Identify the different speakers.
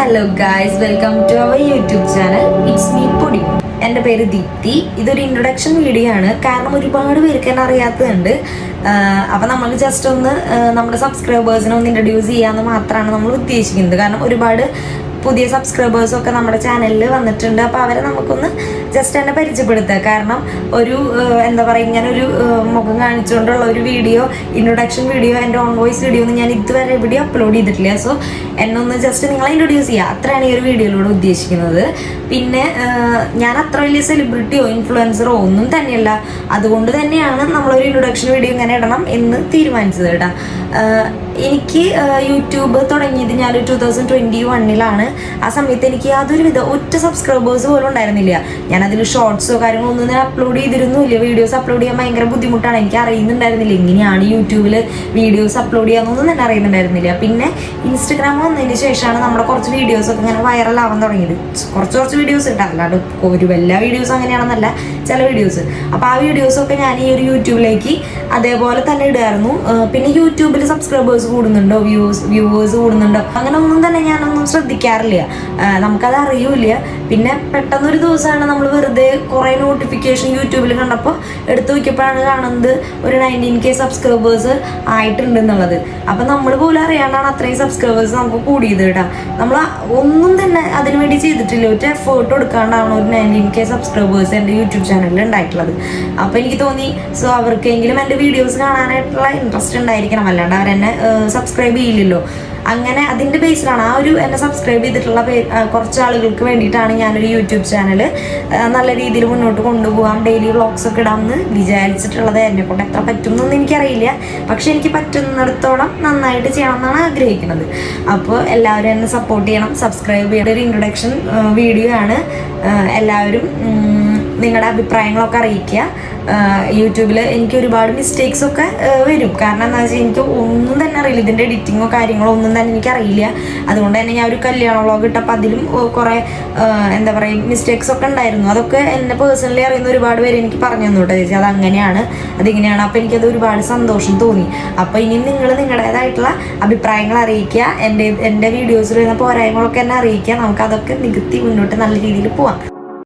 Speaker 1: Hello guys welcome to our YouTube channel it's me Podi എന്റെ പേര് ദീപ്തി. ഇതൊരു introduction video ആണ്. കാരണം ഒരുപാട് പേർക്ക് എന്നെ അറിയാത്തതുണ്ട്. അപ്പം നമ്മൾ ജസ്റ്റ് ഒന്ന് നമ്മുടെ സബ്സ്ക്രൈബേഴ്സിനെ ഒന്ന് ഇൻട്രൊഡ്യൂസ് ചെയ്യാമെന്ന് മാത്രമാണ് നമ്മൾ ഉദ്ദേശിക്കുന്നത്. കാരണം ഒരുപാട് പുതിയ സബ്സ്ക്രൈബേഴ്സും ഒക്കെ നമ്മുടെ ചാനലിൽ വന്നിട്ടുണ്ട്. അപ്പോൾ അവരെ നമുക്കൊന്ന് ജസ്റ്റ് എന്നെ പരിചയപ്പെടുത്തുക. കാരണം ഒരു എന്താ പറയുക ഇങ്ങനെ ഒരു മുഖം കാണിച്ചുകൊണ്ടുള്ള ഒരു വീഡിയോ ഇൻട്രൊഡക്ഷൻ വീഡിയോ എന്റെ ഓൺ വോയിസ് വീഡിയോ ഒന്നും ഞാൻ ഇതുവരെ എവിടെയും അപ്ലോഡ് ചെയ്തിട്ടില്ല. സോ എന്നെ ഒന്ന് ജസ്റ്റ് നിങ്ങളെ ഇൻട്രൊഡ്യൂസ് ചെയ്യുക അത്രയാണ് ഈ ഒരു വീഡിയോയിലൂടെ ഉദ്ദേശിക്കുന്നത്. പിന്നെ ഞാൻ അത്ര വലിയ സെലിബ്രിറ്റിയോ ഇൻഫ്ലുവൻസറോ ഒന്നും തന്നെയല്ല. അതുകൊണ്ട് തന്നെയാണ് നമ്മളൊരു ഇൻട്രൊഡക്ഷൻ വീഡിയോ ഇങ്ങനെ ഇടണം എന്ന് തീരുമാനിച്ചത് കേട്ടോ. എനിക്ക് യൂട്യൂബ് തുടങ്ങിയത് ഞാൻ ടൂ തൗസൻഡ് ട്വന്റി വണ്ണിലാണ് ആ സമയത്ത് എനിക്ക് യാതൊരു വിധ ഒറ്റ സബ്സ്ക്രൈബേഴ്സ് പോലും ഉണ്ടായിരുന്നില്ല. ഞാൻ അതിൽ ഷോർട്സോ കാര്യങ്ങളോ ഒന്നും ഞാൻ അപ്ലോഡ് ചെയ്തിരുന്നില്ല വീഡിയോസ് അപ്ലോഡ് ചെയ്യാൻ ഭയങ്കര ബുദ്ധിമുട്ടാണ്. എനിക്ക് അറിയുന്നുണ്ടായിരുന്നില്ല എങ്ങനെയാണ് യൂട്യൂബിൽ വീഡിയോസ് അപ്ലോഡ് ചെയ്യാമെന്നൊന്നും തന്നെ അറിയുന്നുണ്ടായിരുന്നില്ല. പിന്നെ ഇൻസ്റ്റഗ്രാം വന്നതിന് ശേഷമാണ് നമ്മുടെ കുറച്ച് വീഡിയോസൊക്കെ ഇങ്ങനെ വൈറലാവാൻ തുടങ്ങിയത്. കുറച്ച് കുറച്ച് വീഡിയോസ് ഉണ്ട്. അല്ലാണ്ട് ഒരു എല്ലാ വീഡിയോസും അങ്ങനെയാണെന്നല്ല ചില വീഡിയോസ് അപ്പോൾ ആ വീഡിയോസൊക്കെ ഞാൻ ഈ ഒരു യൂട്യൂബിലേക്ക് അതേപോലെ തന്നെ ഇടുമായിരുന്നു പിന്നെ യൂട്യൂബിൽ സബ്സ്ക്രൈബേഴ്സ് കൂടുന്നുണ്ടോ? വ്യൂസ് വ്യൂവേഴ്സ് കൂടുന്നുണ്ടോ? അങ്ങനെ ഒന്നും തന്നെ ഞാനൊന്നും ശ്രദ്ധിക്കാറില്ല. നമുക്കത് അറിയൂല പിന്നെ പെട്ടെന്നൊരു ദിവസമാണ് നമ്മൾ വെറുതെ കുറേ നോട്ടിഫിക്കേഷൻ യൂട്യൂബിൽ കണ്ടപ്പോൾ എടുത്തു നോക്കിയപ്പോഴാണ് കാണുന്നത് ഒരു നയന്റീൻ കെ സബ്സ്ക്രൈബേഴ്സ് ആയിട്ടുണ്ട് എന്നുള്ളത് അപ്പം നമ്മൾ പോലും അറിയാണ്ടാണ് അത്രയും സബ്സ്ക്രൈബേഴ്സ് നമുക്ക് കൂടിയത് കേട്ടോ. നമ്മൾ ഒന്നും തന്നെ അതിനു വേണ്ടി ചെയ്തിട്ടില്ല. ഒരു എഫേർട്ട് കൊടുക്കാണ്ടാണ് ഒരു നയന്റീൻ കെ സബ്സ്ക്രൈബേഴ്സ് എന്റെ യൂട്യൂബ് ചാനലിൽ ഉണ്ടായിട്ടുള്ളത്. അപ്പോൾ എനിക്ക് തോന്നി സോ അവർക്കെങ്കിലും എന്റെ വീഡിയോസ് കാണാനായിട്ടുള്ള ഇൻട്രസ്റ്റ് ഉണ്ടായിരിക്കണം. അല്ലാണ്ട് അവരെന്നെ സബ്സ്ക്രൈബ് ചെയ്യില്ലല്ലോ. അങ്ങനെ അതിന്റെ ബേസിലാണ് ആ ഒരു എന്നെ സബ്സ്ക്രൈബ് ചെയ്തിട്ടുള്ള പേ കുറച്ച് ആളുകൾക്ക് വേണ്ടിയിട്ടാണ് ഞാനൊരു യൂട്യൂബ് ചാനൽ നല്ല രീതിയിൽ മുന്നോട്ട് കൊണ്ടുപോകാം ഡെയിലി വ്ളോഗ്സ് ഒക്കെ ഇടാമെന്ന് വിചാരിച്ചിട്ടുള്ളത് എന്നെ കൊണ്ട്. എത്ര പറ്റും എന്നൊന്നും എനിക്കറിയില്ല. പക്ഷെ എനിക്ക് പറ്റുന്നിടത്തോളം നന്നായിട്ട് ചെയ്യണം എന്നാണ് ആഗ്രഹിക്കുന്നത്. അപ്പോൾ എല്ലാവരും എന്നെ സപ്പോർട്ട് ചെയ്യണം. സബ്സ്ക്രൈബ് ചെയ്യേണ്ട ഒരു ഇൻട്രൊഡക്ഷൻ വീഡിയോ ആണ്. എല്ലാവരും നിങ്ങളുടെ അഭിപ്രായങ്ങളൊക്കെ അറിയിക്കുക. യൂട്യൂബിൽ എനിക്ക് ഒരുപാട് മിസ്റ്റേക്സ് ഒക്കെ വരും. കാരണം എന്താ വെച്ചാൽ എനിക്ക് ഒന്നും തന്നെ അറിയില്ല. ഇതിന്റെ എഡിറ്റിങ്ങോ കാര്യങ്ങളോ ഒന്നും തന്നെ എനിക്ക് അറിയില്ല. അതുകൊണ്ട് തന്നെ ഞാൻ ഒരു കല്യാണ വ്ളോഗ് ഇട്ടപ്പോൾ അതിലും കുറേ എന്താ പറയുക മിസ്റ്റേക്സ് ഒക്കെ ഉണ്ടായിരുന്നു. അതൊക്കെ എന്നെ പേഴ്സണലി അറിയുന്ന ഒരുപാട് പേര് എനിക്ക് പറഞ്ഞു തന്നു കേട്ടോ ചേച്ചി. അത് അങ്ങനെയാണ് അതിങ്ങനെയാണ്. അപ്പോൾ എനിക്കത് ഒരുപാട് സന്തോഷം തോന്നി. അപ്പോൾ ഇനിയും നിങ്ങൾ നിങ്ങളുടേതായിട്ടുള്ള അഭിപ്രായങ്ങൾ അറിയിക്കുക. എന്റെ എന്റെ വീഡിയോസിൽ വരുന്ന പോരായ്മകളൊക്കെ എന്നെ അറിയിക്കുക. നമുക്ക് അതൊക്കെ നികത്തി മുന്നോട്ട് നല്ല രീതിയിൽ പോവാം.